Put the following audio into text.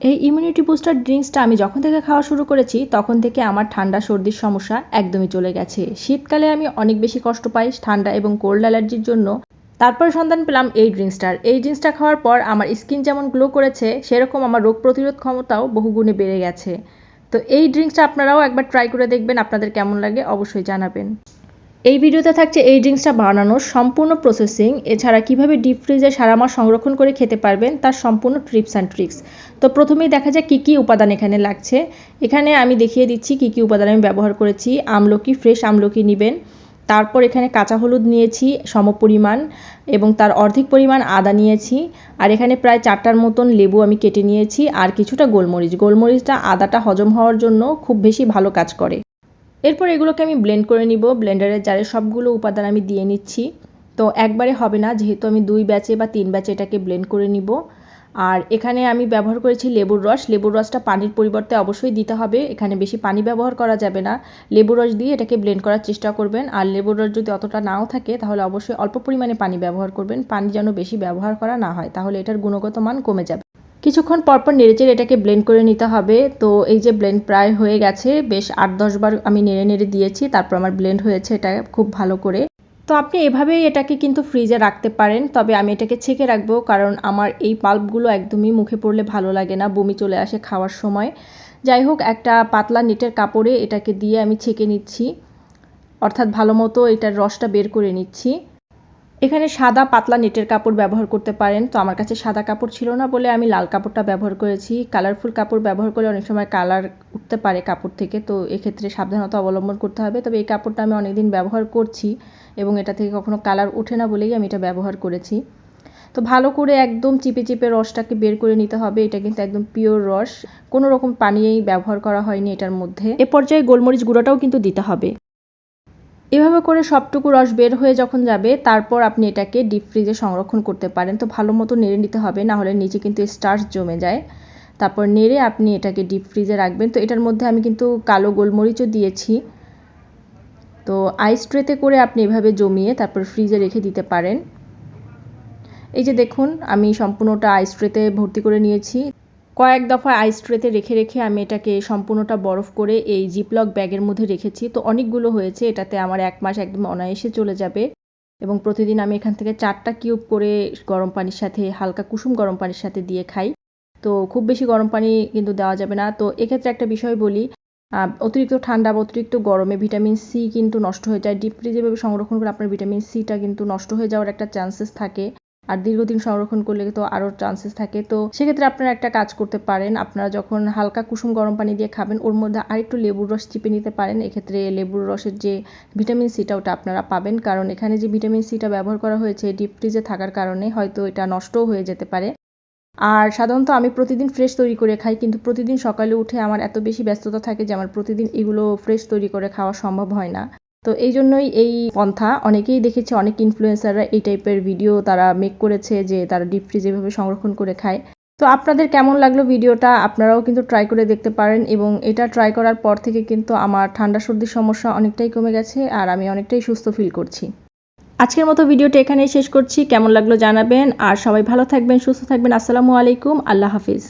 এই immunity booster ড্রিঙ্কসটা আমি যখন থেকে খাওয়া শুরু করেছি, তখন থেকে আমার ঠান্ডা, সর্দির সমস্যা একদমই চলে গেছে। শীতকালে আমি অনেক বেশি কষ্ট পাই ঠান্ডা এবং কোল্ড অ্যালার্জির জন্য। তারপরে সন্ধান পেলাম এই ড্রিঙ্কসটার এই ড্রিঙ্কসটা খাওয়ার পর আমার স্কিন যেমন গ্লো করেছে, সেরকম আমার রোগ প্রতিরোধ ক্ষমতাও বহুগুণে বেড়ে গেছে। তো এই ড্রিঙ্কসটা আপনারাও একবার ট্রাই করে দেখবেন, আপনাদের কেমন লাগে অবশ্যই জানাবেন। এই ভিডিওতে থাকছে এই ড্রিঙ্কসটা বানানোর সম্পূর্ণ প্রসেসিং, এছাড়া কীভাবে ডিপ ফ্রিজে সারা মাস সংরক্ষণ করে খেতে পারবেন তার সম্পূর্ণ ট্রিপস অ্যান্ড ট্রিক্স। তো প্রথমেই দেখা যায় কী কী উপাদান এখানে লাগছে। এখানে আমি দেখিয়ে দিচ্ছি কী কী উপাদান আমি ব্যবহার করেছি। আমলকি, ফ্রেশ আমলকি নেবেন। তারপর এখানে কাঁচা হলুদ নিয়েছি সমপরিমাণ এবং তার অর্ধেক পরিমাণ আদা নিয়েছি। আর এখানে প্রায় চারটার মতন লেবু আমি কেটে নিয়েছি, আর কিছুটা গোলমরিচ। গোলমরিচটা আদাটা হজম হওয়ার জন্য খুব বেশি ভালো কাজ করে। এরপর এগুলোকে আমি ব্লেন্ড করে নিব। ব্লেন্ডারের জারে সবগুলো উপাদান আমি দিয়ে নিচ্ছি। তো একবারে হবে না, যেহেতু আমি দুই ব্যাচে বা তিন ব্যাচে এটাকে ব্লেন্ড করে নিব। আর এখানে আমি ব্যবহার করেছি লেবুর রস। লেবুর রসটা পানির পরিবর্তে অবশ্যই দিতে হবে। এখানে বেশি পানি ব্যবহার করা যাবে না। লেবুর রস দিয়ে এটাকে ব্লেন্ড করার চেষ্টা করবেন। আর লেবুর রস যদি অতটা নাও থাকে, তাহলে অবশ্যই অল্প পরিমাণে পানি ব্যবহার করবেন। পানি যেন বেশি ব্যবহার করা না হয়, তাহলে এটার গুণগত মান কমে যাবে। কিছুক্ষণ পরপর নেড়েচেড়ে এটাকে ব্লেন্ড করে নিতে হবে। তো এই যে ব্লেন্ড প্রায় হয়ে গেছে, বেশ আট দশ বার আমি নেড়ে নেড়ে দিয়েছি, তারপর আমার ব্লেন্ড হয়েছে এটা খুব ভালো করে। তো আপনি এভাবেই এটাকে কিন্তু ফ্রিজে রাখতে পারেন, তবে আমি এটাকে ছেঁকে রাখব কারণ আমার এই পাল্পগুলো একদমই মুখে পড়লে ভালো লাগে না, বমি চলে আসে খাওয়ার সময়। যাই হোক, একটা পাতলা নেটের কাপড়ে এটাকে দিয়ে আমি ছেঁকে নিচ্ছি। অর্থাৎ ভালো মতো এটার রসটা বের করে নিচ্ছি। এখানে সাদা পাতলা নেটের কাপড় ব্যবহার করতে পারেন। তো আমার কাছে সাদা কাপড় ছিল না বলে আমি লাল কাপড়টা ব্যবহার করেছি। কালারফুল কাপড় ব্যবহার করলে অনেক সময় কালার উঠতে পারে কাপড় থেকে। তো এক্ষেত্রে সাবধানতা অবলম্বন করতে হবে। তবে এই কাপড়টা আমি অনেকদিন ব্যবহার করছি এবং এটা থেকে কখনো কালার ওঠে না বলেই আমি এটা ব্যবহার করেছি। তো ভালো করে একদম চিপে চিপে রসটাকে বের করে নিতে হবে। এটা কিন্তু একদম পিওর রস। কোনো রকম পানিই ব্যবহার করা হয়নি এটার মধ্যে। এ পর্যায়ে গোলমরিচ গুঁড়োটাও কিন্তু দিতে হবে। এভাবে করে সবটুকু রস বের হয়ে যখন যাবে, তারপর আপনি এটাকে ডিপ ফ্রিজে সংরক্ষণ করতে পারেন। তো ভালো মতো নেড়ে নিতে হবে, না হলে নিচে কিন্তু স্টার্চ জমে যায়। তারপর নেড়ে আপনি এটাকে ডিপ ফ্রিজে রাখবেন। তো এটার মধ্যে আমি কিন্তু কালো গোলমরিচও দিয়েছি। তো আইস ট্রেতে করে আপনি এভাবে জমিয়ে তারপর ফ্রিজে রেখে দিতে পারেন। এই যে দেখুন, আমি সম্পূর্ণটা আইস ট্রেতে ভর্তি করে নিয়েছি। কয়েক দফা আইস ট্রেতে রেখে রেখে আমি এটাকে সম্পূর্ণটা বরফ করে এই জিপলক ব্যাগের মধ্যে রেখেছি। তো অনেকগুলো হয়েছে, এটাতে আমার এক মাস একদম অনায়াসে চলে যাবে। এবং প্রতিদিন আমি এখান থেকে চারটা কিউব করে গরম পানির সাথে, হালকা কুসুম গরম পানির সাথে দিয়ে খাই। তো খুব বেশি গরম পানি কিন্তু দেওয়া যাবে না। তো এক্ষেত্রে একটা বিষয় বলি অতিরিক্ত ঠান্ডা বা অতিরিক্ত গরমে ভিটামিন সি কিন্তু নষ্ট হয়ে যায়। ডিপ ফ্রিজে সংরক্ষণ করে আপনার ভিটামিন সিটা কিন্তু নষ্ট হয়ে যাওয়ার একটা চান্সেস থাকে। আর দীর্ঘদিন সংরক্ষণ করলে তো আরও চান্সেস থাকে। তো সেক্ষেত্রে আপনারা একটা কাজ করতে পারেন। আপনারা যখন হালকা কুসুম গরম পানি দিয়ে খাবেন, ওর মধ্যে আরেকটু লেবুর রস চিপে নিতে পারেন। এক্ষেত্রে লেবুর রসের যে ভিটামিন সিটা ওটা আপনারা পাবেন। কারণ এখানে যে ভিটামিন সিটা ব্যবহার করা হয়েছে ডিপ ফ্রিজে থাকার কারণে হয়তো এটা নষ্টও হয়ে যেতে পারে। আর সাধারণত আমি প্রতিদিন ফ্রেশ তৈরি করে খাই, কিন্তু প্রতিদিন সকালে উঠে আমার এত বেশি ব্যস্ততা থাকে যে আমার প্রতিদিন এগুলো ফ্রেশ তৈরি করে খাওয়া সম্ভব হয় না। তো এই জন্যই এই পন্থা, অনেকেই দেখেছে, অনেক ইনফ্লুয়েন্সাররা এই টাইপের ভিডিও তারা মেক করেছে যে তারা ডিপ ফ্রিজ এভাবে সংরক্ষণ করে খায়। তো আপনাদের কেমন লাগল ভিডিওটা আপনারাও কিন্তু ট্রাই করে দেখতে পারেন এবং এটা ট্রাই করার পর থেকে কিন্তু আমার ঠান্ডা সর্দির সমস্যা অনেকটাই কমে গেছে আর আমি অনেকটাই সুস্থ ফিল করছি। আজকের মতো ভিডিওটা এখানেই শেষ করছি। কেমন লাগল জানাবেন। আর সবাই ভালো থাকবেন, সুস্থ থাকবেন। আসসালামু আলাইকুম। আল্লাহ হাফিজ।